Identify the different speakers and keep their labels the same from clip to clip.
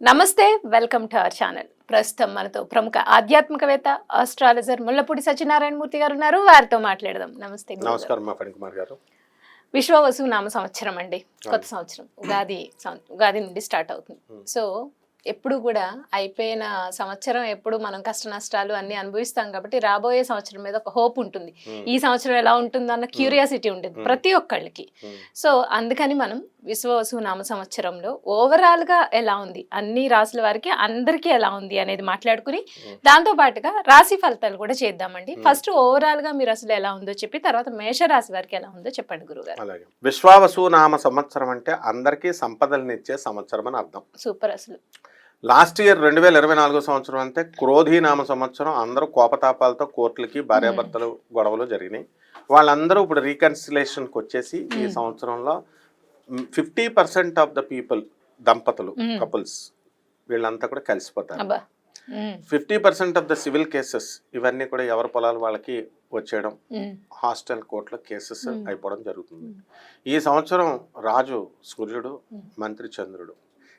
Speaker 1: నమస్తే welcome to our channel. ప్రస్తుతం మనతో ప్రముఖ ఆధ్యాత్మికవేత్త ఆస్ట్రాలజర్ ముల్లపూడి సత్యనారాయణ మూర్తి గారు ఉన్నారు. వారితో మాట్లాడదాం. నమస్తే.
Speaker 2: నమస్కారం కుమార్ గారు.
Speaker 1: విశ్వవసు నామ సంవత్సరం అండి. కొత్త సంవత్సరం. ఉగాది ఉగాది నుండి స్టార్ట్ అవుతుంది. సో ఎప్పుడు కూడా అయిపోయిన సంవత్సరం ఎప్పుడు మనం కష్ట నష్టాలు అన్ని అనుభవిస్తాం కాబట్టి రాబోయే సంవత్సరం మీద ఒక హోప్ ఉంటుంది. ఈ సంవత్సరం ఎలా ఉంటుంది అన్న క్యూరియాసిటీ ఉంటుంది. ప్రతి ఒక్కళ్ళకి. సో అందుకని మనం విశ్వవసు నామ సంవత్సరంలో ఓవరాల్గా ఎలా ఉంది? అన్ని రాసుల వారికి అందరికీ ఎలా ఉంది అనేది మాట్లాడుకుని. దాంతో పాటుగా రాశి ఫలితాలు కూడా చేద్దామండి. ఫస్ట్ ఓవరాల్గా మీరు అసలు ఎలా ఉందో చెప్పి తర్వాత మేష రాశి వారికి ఎలా ఉందో చెప్పండి గురుగారు.
Speaker 2: అలాగే. విశ్వావసు నామ సంవత్సరం అంటే అందరికీ సంపదలనిచ్చే సంవత్సరం అని అర్థం.
Speaker 1: సూపర్ అసలు.
Speaker 2: లాస్ట్ ఇయర్ రెండు వేల ఇరవై నాలుగో సంవత్సరం అంటే క్రోధి నామ సంవత్సరం అందరూ కోపతాపాలతో కోర్టులకి భార్యాభర్తలు గొడవలు జరిగినాయి. వాళ్ళందరూ ఇప్పుడు రీకన్సిలేషన్కి వచ్చేసి ఈ. సంవత్సరంలో fifty percent of the people దంపతులు. కపుల్స్ వీళ్ళంతా కూడా కలిసిపోతారు fifty percent of the civil cases ఇవన్నీ కూడా ఎవరి పొలాలు వాళ్ళకి వచ్చేయడం హాస్టల్ కోర్టులో కేసెస్. అయిపోవడం జరుగుతుంది. ఈ సంవత్సరం రాజు సూర్యుడు. మంత్రి చంద్రుడు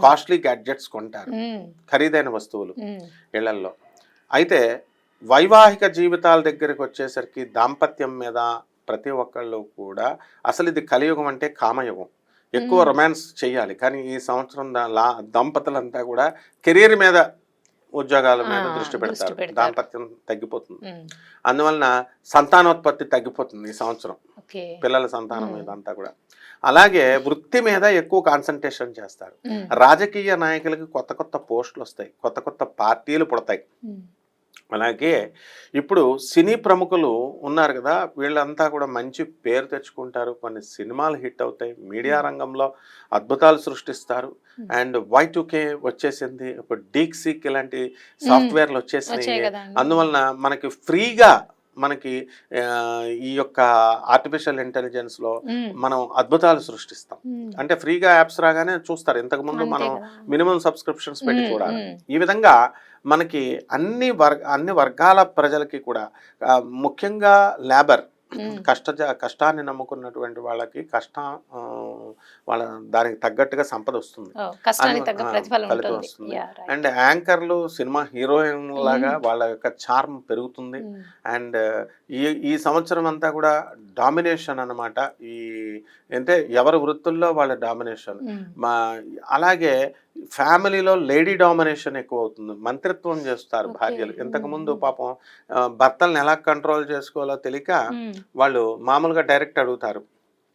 Speaker 2: కాస్ట్లీ గ్యాడ్జెట్స్ కొంటారు. ఖరీదైన వస్తువులు ఇళ్ళల్లో. అయితే వైవాహిక జీవితాల దగ్గరికి వచ్చేసరికి దాంపత్యం మీద ప్రతి ఒక్కళ్ళు కూడా అసలు ఇది కలియుగం అంటే కామయుగం. ఎక్కువ. రొమాన్స్ చేయాలి. కానీ ఈ సంవత్సరం దా- లా- దంపతులంతా కూడా కెరీర్ మీద ఉద్యోగాల మీద దృష్టి పెడతారు. దాంపత్యం తగ్గిపోతుంది. అందువలన సంతానోత్పత్తి తగ్గిపోతుంది ఈ సంవత్సరం. పిల్లల సంతానం. మీద అంతా కూడా. అలాగే వృత్తి మీద ఎక్కువ కాన్సన్ట్రేషన్ చేస్తారు. రాజకీయ నాయకులకి కొత్త కొత్త పోస్టులు వస్తాయి. కొత్త కొత్త పార్టీలు పుడతాయి. అలాగే ఇప్పుడు సినీ ప్రముఖులు ఉన్నారు కదా వీళ్ళంతా కూడా మంచి పేరు తెచ్చుకుంటారు. కొన్ని సినిమాలు హిట్ అవుతాయి. మీడియా రంగంలో అద్భుతాలు సృష్టిస్తారు. అండ్ వై కే వచ్చేసింది. ఇప్పుడు డీక్సీక్ ఇలాంటి సాఫ్ట్వేర్లు వచ్చేసినాయి. అందువలన మనకి ఫ్రీగా మనకి ఈ యొక్క ఆర్టిఫిషియల్
Speaker 1: ఇంటెలిజెన్స్లో
Speaker 2: మనం అద్భుతాలు సృష్టిస్తాం. అంటే ఫ్రీగా యాప్స్ రాగానే చూస్తారు. ఇంతకు ముందు
Speaker 1: అంతే
Speaker 2: మనం. మినిమం సబ్స్క్రిప్షన్స్ పెట్టి చూడాలి. ఈ విధంగా మనకి అన్ని వర్గ అన్ని వర్గాల ప్రజలకి కూడా ముఖ్యంగా లేబర్ కష్ట కష్టాన్ని నమ్ముకున్నటువంటి వాళ్ళకి కష్ట వాళ్ళ దానికి తగ్గట్టుగా సంపద వస్తుంది. ఫలితం. అండ్ యాంకర్లు సినిమా హీరోయిన్ లాగా
Speaker 1: మ్మ్.
Speaker 2: వాళ్ళ యొక్క చార్మ్ పెరుగుతుంది.
Speaker 1: ఉమ్,
Speaker 2: అండ్ ఈ ఈ సంవత్సరం అంతా కూడా డామినేషన్ అన్నమాట. ఈ అంటే ఎవరి వృత్తుల్లో వాళ్ళ డామినేషన్.
Speaker 1: ఉమ్,
Speaker 2: మా అలాగే ఫ్యామిలీలో లేడీ డామినేషన్ ఎక్కువ అవుతుంది మంత్రిత్వం చేస్తారు. భార్యలు. ఇంతకు ముందు
Speaker 1: మ్మ్.
Speaker 2: పాపం భర్తల్ని ఎలా కంట్రోల్ చేసుకోవాలో తెలియక వాళ్ళు మామూలుగా డైరెక్ట్ అడుగుతారు.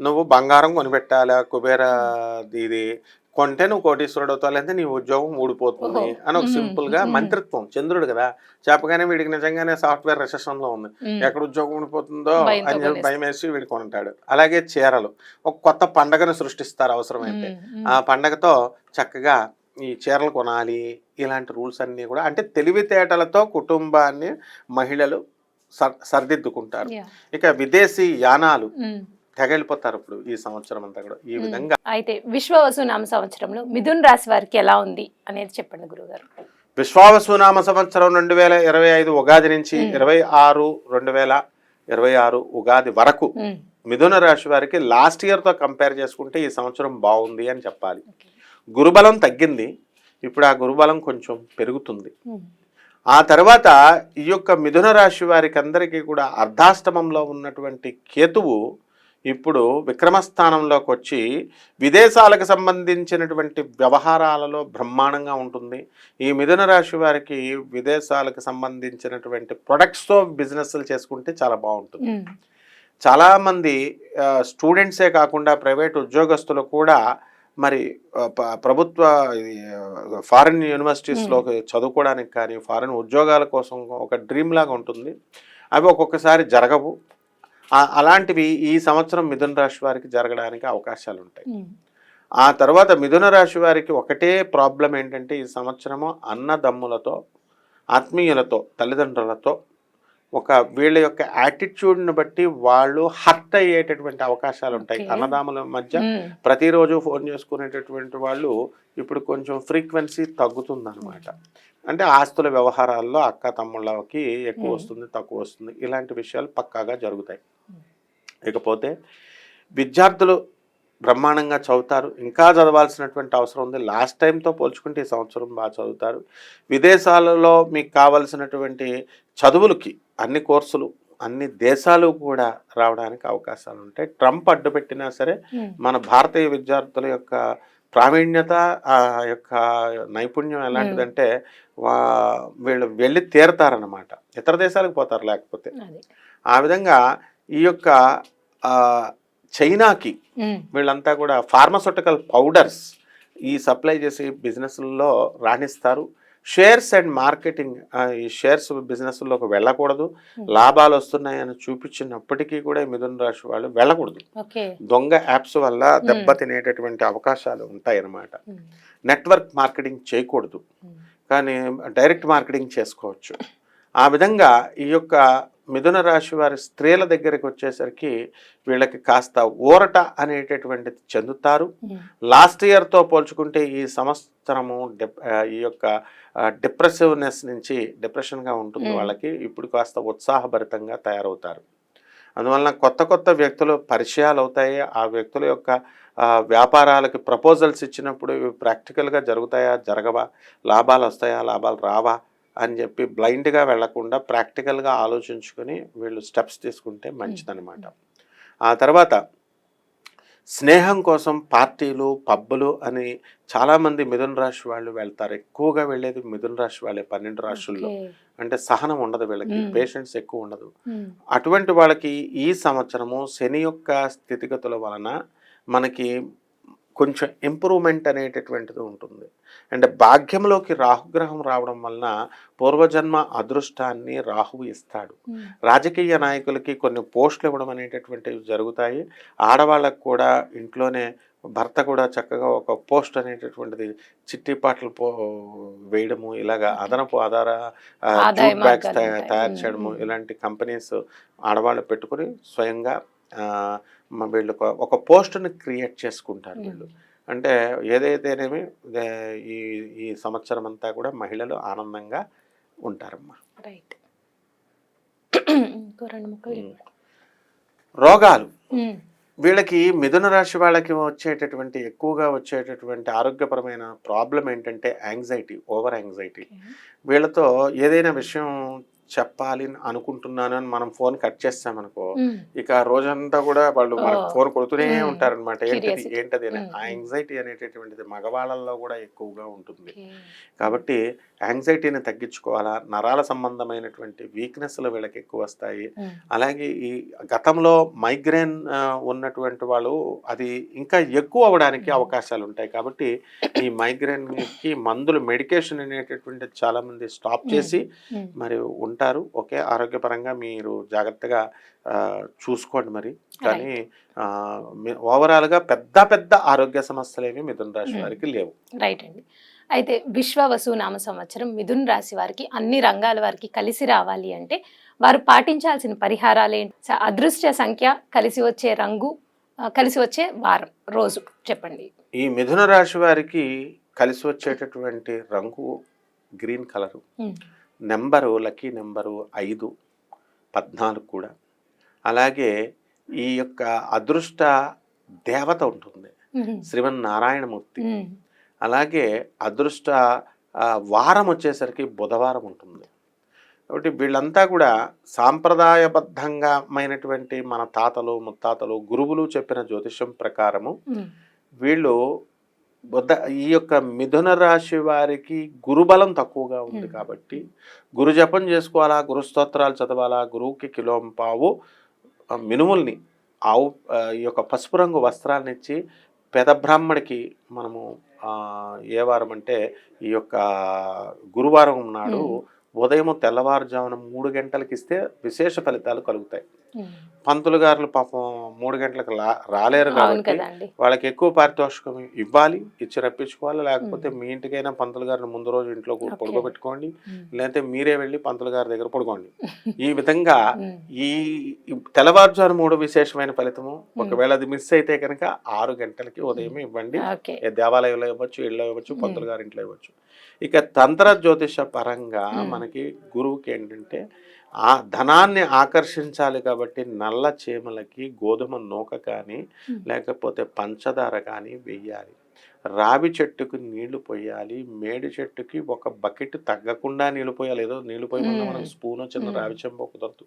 Speaker 2: నువ్వు బంగారం కొనిపెట్టాలా కుబేర ఇది కొంటే నువ్వు కోటీశ్వరుడు అవుతావు లేదంటే నీ ఉద్యోగం ఊడిపోతుంది. అని ఒక.
Speaker 1: సింపుల్గా.
Speaker 2: మంత్రిత్వం చంద్రుడు కదా చెప్పగానే వీడికి నిజంగానే సాఫ్ట్వేర్ రెసెషన్లో ఉంది ఎక్కడ ఉద్యోగం ఊడిపోతుందో అని చెప్పి. భయం వేసి వీడు కొంటాడు అలాగే చీరలు ఒక కొత్త పండగను సృష్టిస్తారు అవసరమైతే ఆ పండగతో చక్కగా ఈ చీరలు కొనాలి ఇలాంటి రూల్స్ అన్నీ కూడా అంటే తెలివితేటలతో కుటుంబాన్ని మహిళలు సర్ సరిదిద్దుకుంటారు. ఇక విదేశీ యానాలు. తెగలిపోతారు ఇప్పుడు ఈ సంవత్సరం అంతా కూడా ఈ. విధంగా
Speaker 1: అయితే విశ్వవసునామ సంవత్సరంలో మిథున్ రాశి వారికి ఎలా ఉంది అనేది చెప్పండి గురుగారు
Speaker 2: విశ్వావసునామ సంవత్సరం రెండు వేల ఇరవై ఐదు ఉగాది నుంచి. ఇరవై ఆరు రెండు వేల ఇరవై ఆరు ఉగాది వరకు. మిథున రాశి వారికి లాస్ట్ ఇయర్తో కంపేర్ చేసుకుంటే ఈ సంవత్సరం బాగుంది అని చెప్పాలి. గురుబలం తగ్గింది ఇప్పుడు ఆ గురుబలం కొంచెం పెరుగుతుంది. ఆ తర్వాత ఈ యొక్క మిథున రాశి వారికి అందరికీ కూడా అర్ధాష్టమంలో ఉన్నటువంటి కేతువు ఇప్పుడు విక్రమస్థానంలోకి వచ్చి విదేశాలకు సంబంధించినటువంటి వ్యవహారాలలో బ్రహ్మాండంగా ఉంటుంది. ఈ మిథున రాశి వారికి విదేశాలకు సంబంధించినటువంటి ప్రొడక్ట్స్తో బిజినెస్లు చేసుకుంటే చాలా బాగుంటుంది. చాలామంది స్టూడెంట్సే కాకుండా ప్రైవేట్ ఉద్యోగస్తులు కూడా మరి ప్రభుత్వ ఫారిన్ యూనివర్సిటీస్లో చదువుకోవడానికి కానీ ఫారిన్ ఉద్యోగాల కోసం ఒక డ్రీమ్ లాగా ఉంటుంది. అవి ఒక్కొక్కసారి జరగవు. అలాంటివి ఈ సంవత్సరం మిథున రాశి వారికి జరగడానికి అవకాశాలు ఉంటాయి. ఆ తర్వాత మిథున రాశి వారికి ఒకటే ప్రాబ్లం ఏంటంటే ఈ సంవత్సరము అన్నదమ్ములతో ఆత్మీయులతో తల్లిదండ్రులతో ఒక వీళ్ళ యొక్క యాటిట్యూడ్ని బట్టి వాళ్ళు హర్ట్ అయ్యేటటువంటి అవకాశాలు ఉంటాయి
Speaker 1: Okay.
Speaker 2: అన్నదమ్ముల మధ్య. ప్రతిరోజు ఫోన్ చేసుకునేటటువంటి వాళ్ళు ఇప్పుడు కొంచెం ఫ్రీక్వెన్సీ తగ్గుతుందన్నమాట అంటే ఆస్తుల వ్యవహారాల్లో అక్క తమ్ముళ్ళకి ఎక్కువ. వస్తుంది తక్కువ వస్తుంది ఇలాంటి విషయాలు పక్కాగా జరుగుతాయి. ఇకపోతే విద్యార్థులు బ్రహ్మాండంగా చదువుతారు. ఇంకా చదవాల్సినటువంటి అవసరం ఉంది. లాస్ట్ టైంతో పోల్చుకుంటే ఈ సంవత్సరం బాగా చదువుతారు. విదేశాలలో మీకు కావలసినటువంటి చదువులకి అన్ని కోర్సులు అన్ని దేశాలు కూడా రావడానికి అవకాశాలు ఉంటాయి. ట్రంప్ అడ్డుపెట్టినా సరే. మన భారతీయ విద్యార్థుల యొక్క ప్రావీణ్యత ఆ యొక్క నైపుణ్యం ఎలాంటిదంటే వా వీళ్ళు వెళ్ళి తీరతారనమాట ఇతర దేశాలకు పోతారు లేకపోతే. ఆ విధంగా ఈ యొక్క చైనాకి. వీళ్ళంతా కూడా ఫార్మస్యూటికల్ పౌడర్స్ ఈ సప్లై చేసి బిజినెస్లలో రాణిస్తారు. షేర్స్ అండ్ మార్కెటింగ్ ఈ షేర్స్ బిజినెస్లోకి వెళ్ళకూడదు. లాభాలు వస్తున్నాయని చూపించినప్పటికీ కూడా ఈ మిథున రాశి వాళ్ళు వెళ్ళకూడదు. దొంగ యాప్స్ వల్ల దెబ్బతినేటటువంటి అవకాశాలు ఉంటాయి అన్నమాట
Speaker 1: ఉమ్.
Speaker 2: నెట్వర్క్ మార్కెటింగ్ చేయకూడదు. కానీ డైరెక్ట్ మార్కెటింగ్ చేసుకోవచ్చు. ఆ విధంగా ఈ యొక్క మిథున రాశి వారి స్త్రీల దగ్గరికి వచ్చేసరికి వీళ్ళకి కాస్త ఊరట అనేటటువంటిది చెందుతారు. లాస్ట్ ఇయర్తో పోల్చుకుంటే ఈ సంవత్సరము ఈ యొక్క డిప్రెసివ్నెస్ నుంచి డిప్రెషన్గా ఉంటుంది. వాళ్ళకి. ఇప్పుడు కాస్త ఉత్సాహభరితంగా తయారవుతారు. అందువలన కొత్త కొత్త వ్యక్తులు పరిచయాలు అవుతాయి. ఆ వ్యక్తుల యొక్క వ్యాపారాలకి ప్రపోజల్స్ ఇచ్చినప్పుడు ఇవి ప్రాక్టికల్గా జరుగుతాయా? జరగవా? లాభాలు వస్తాయా? లాభాలు రావా? అని చెప్పి బ్లైండ్గా వెళ్ళకుండా ప్రాక్టికల్గా ఆలోచించుకొని వీళ్ళు స్టెప్స్ తీసుకుంటే మంచిదన్నమాట ఆ తర్వాత స్నేహం కోసం పార్టీలు పబ్బులు అని చాలామంది మిథున రాశి వాళ్ళు వెళ్తారు ఎక్కువగా వెళ్ళేది మిథున రాశి వాళ్ళే పన్నెండు రాశుల్లో. అంటే సహనం ఉండదు వీళ్ళకి
Speaker 1: మ్మ్.
Speaker 2: పేషెన్స్ ఎక్కువ ఉండదు. అటువంటి వాళ్ళకి ఈ సంవత్సరము శని యొక్క స్థితిగతుల వలన మనకి కొంచెం ఇంప్రూవ్మెంట్ అనేటటువంటిది ఉంటుంది అండ్ భాగ్యంలోకి రాహుగ్రహం రావడం వలన పూర్వజన్మ అదృష్టాన్ని రాహువు ఇస్తాడు. రాజకీయ నాయకులకి కొన్ని పోస్టులు ఇవ్వడం అనేటటువంటివి జరుగుతాయి ఆడవాళ్ళకు కూడా ఇంట్లోనే భర్త కూడా చక్కగా ఒక పోస్ట్ అనేటటువంటిది చిట్టి పాటలు పో వేయడము ఇలాగా అదనపు ఆధార జూట్ బ్యాగ్స్. తయారు చేయడము. ఇలాంటి కంపెనీస్ ఆడవాళ్ళు పెట్టుకుని స్వయంగా వీళ్ళు ఒక- పోస్ట్ని క్రియేట్ చేసుకుంటారు వీళ్ళు. అంటే ఏదైతేనేమి ఈ ఈ సంవత్సరం అంతా కూడా మహిళలు ఆనందంగా ఉంటారమ్మా.
Speaker 1: రైట్.
Speaker 2: రోగాలు. వీళ్ళకి మిథున రాశి వాళ్ళకి వచ్చేటటువంటి ఎక్కువగా వచ్చేటటువంటి ఆరోగ్యపరమైన ప్రాబ్లం ఏంటంటే యాంగ్జైటీ ఓవర్ యాంగ్జైటీ. వీళ్ళతో ఏదైనా విషయం చెప్పాలి అని అనుకుంటున్నాను అని మనం ఫోన్ కట్ చేస్తామనుకో. ఇక ఆ రోజంతా కూడా వాళ్ళు మనకు. ఫోన్ కొడుతూనే. ఉంటారనమాట ఏంటది. ఏంటది. ఆ యాంగ్జైటీ అనేటటువంటిది మగవాళ్ళల్లో కూడా ఎక్కువగా ఉంటుంది. కాబట్టి యాంగ్జైటీని తగ్గించుకోవాలా నరాల సంబంధమైనటువంటి వీక్నెస్లు వీళ్ళకి ఎక్కువ వస్తాయి. అలాగే ఈ గతంలో మైగ్రేన్ ఉన్నటువంటి వాళ్ళు అది ఇంకా ఎక్కువ అవ్వడానికి అవకాశాలు ఉంటాయి కాబట్టి ఈ మైగ్రేన్కి మందులు మెడికేషన్ అనేటటువంటి చాలా మంది స్టాప్ చేసి. మరి ఉంటారు. ఓకే. ఆరోగ్యపరంగా మీరు జాగ్రత్తగా చూసుకోండి మరి. కానీ ఓవరాల్గా పెద్ద పెద్ద ఆరోగ్య సమస్యలు ఏమి మిథున రాశి. వారికి లేవు.
Speaker 1: రైట్ అండి. అయితే విశ్వవసు నామ సంవత్సరం మిథున్ రాశి వారికి అన్ని రంగాల వారికి కలిసి రావాలి అంటే వారు పాటించాల్సిన పరిహారాలు ఏంటి? అదృష్ట సంఖ్య కలిసి వచ్చే రంగు కలిసి వచ్చే వారం రోజు చెప్పండి.
Speaker 2: ఈ మిథున రాశి వారికి కలిసి వచ్చేటటువంటి రంగు green colour. Number lucky number ఐదు పద్నాలుగు కూడా. అలాగే ఈ యొక్క అదృష్ట దేవత ఉంటుంది. శ్రీమన్నారాయణమూర్తి. అలాగే అదృష్ట వారం వచ్చేసరికి బుధవారం ఉంటుంది. కాబట్టి వీళ్ళంతా కూడా సాంప్రదాయబద్ధంగా మైనటువంటి మన తాతలు ముత్తాతలు గురువులు చెప్పిన జ్యోతిషం ప్రకారము వీళ్ళు బుద్ధ ఈ యొక్క మిథున రాశి వారికి గురుబలం తక్కువగా ఉంది. కాబట్టి గురు జపం చేసుకోవాలా గురు స్తోత్రాలు చదవాలా గురువుకి కిలోం పావు మినుముల్ని ఆవు ఈ యొక్క పసుపు రంగు వస్త్రాలను ఇచ్చి పెద బ్రాహ్మడికి మనము ఏ వారం అంటే ఈ యొక్క గురువారం నాడు. ఉదయం తెల్లవారుజామున మూడు గంటలకు ఇస్తే విశేష ఫలితాలు కలుగుతాయి. పంతులు గారులు పాపం మూడు గంటలకు రాలేరు కాబట్టి వాళ్ళకి ఎక్కువ పారితోషికం ఇవ్వాలి ఇచ్చి రప్పించుకోవాలి లేకపోతే మీ ఇంటికైనా పంతులు గారిని ముందు రోజు ఇంట్లో. పడుకోబెట్టుకోండి లేకపోతే మీరే వెళ్ళి పంతులు గారి దగ్గర పడుకోండి. ఈ విధంగా ఈ తెల్లవారుజాము మూడు విశేషమైన ఫలితము ఒకవేళ అది మిస్ అయితే కనుక ఆరు గంటలకి ఉదయం ఇవ్వండి. దేవాలయంలో ఇవ్వచ్చు ఇళ్ళలో ఇవ్వచ్చు పంతులు గారి ఇంట్లో ఇవ్వచ్చు. ఇక తంత్ర జ్యోతిష పరంగా. మనకి గురువుకి ఏంటంటే ఆ ధనాన్ని ఆకర్షించాలి కాబట్టి నల్ల చీమలకి గోధుమ నూక కానీ. లేకపోతే పంచదార కానీ వెయ్యాలి రావి చెట్టుకు నీళ్ళు పోయాలి మేడి చెట్టుకి ఒక బకెట్ తగ్గకుండా నీళ్ళు పోయాలి ఏదో నీళ్ళు పోయమన్నా
Speaker 1: Hmm.
Speaker 2: మనం స్పూను చిన్న. రావి చెంబ కుదరదు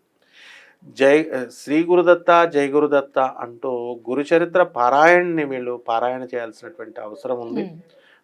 Speaker 2: జై శ్రీ గురుదత్త జై గురుదత్త అంటూ గురుచరిత్ర పారాయణని వీళ్ళు పారాయణ చేయాల్సినటువంటి అవసరం ఉంది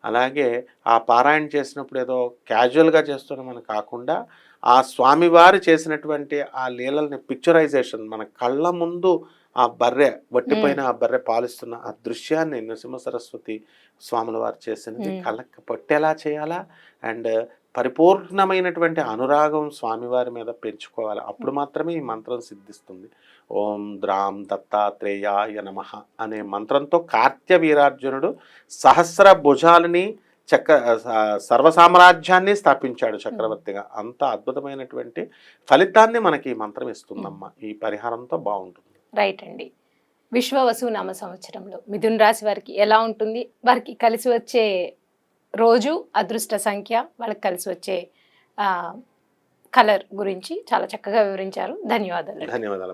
Speaker 2: అలాగే ఆ పారాయణ చేసినప్పుడు ఏదో క్యాజువల్గా చేస్తున్నామని కాకుండా ఆ స్వామివారు చేసినటువంటి ఆ లీలల్ని పిక్చరైజేషన్ మన కళ్ళ ముందు ఆ బర్రె వట్టిపోయిన ఆ బర్రె పాలిస్తున్న ఆ దృశ్యాన్ని నృసింహ సరస్వతి స్వాముల వారు చేసినది. కళ్ళకి పట్టేలా చేయాలా? అండ్ పరిపూర్ణమైనటువంటి అనురాగం స్వామివారి మీద పెంచుకోవాలి. అప్పుడు మాత్రమే ఈ మంత్రం సిద్ధిస్తుంది. ఓం ద్రాం దత్తాత్రేయాయ నమ అనే మంత్రంతో కార్త్య వీరార్జునుడు సహస్ర భుజాలని చక్ర స- సర్వ సామ్రాజ్యాన్ని స్థాపించాడు చక్రవర్తిగా. అంత అద్భుతమైనటువంటి ఫలితాన్ని మనకి ఈ మంత్రం ఇస్తుందమ్మా. ఈ పరిహారంతో బాగుంటుంది.
Speaker 1: రైట్ అండి. విశ్వవసు నామ సంవత్సరంలో మిథున్ రాశి వారికి ఎలా ఉంటుంది? వారికి కలిసి వచ్చే రోజు అదృష్ట సంఖ్య వాళ్ళకి కలిసి వచ్చే కలర్ గురించి చాలా చక్కగా వివరించారు. ధన్యవాదాలు.
Speaker 2: ధన్యవాదాలు.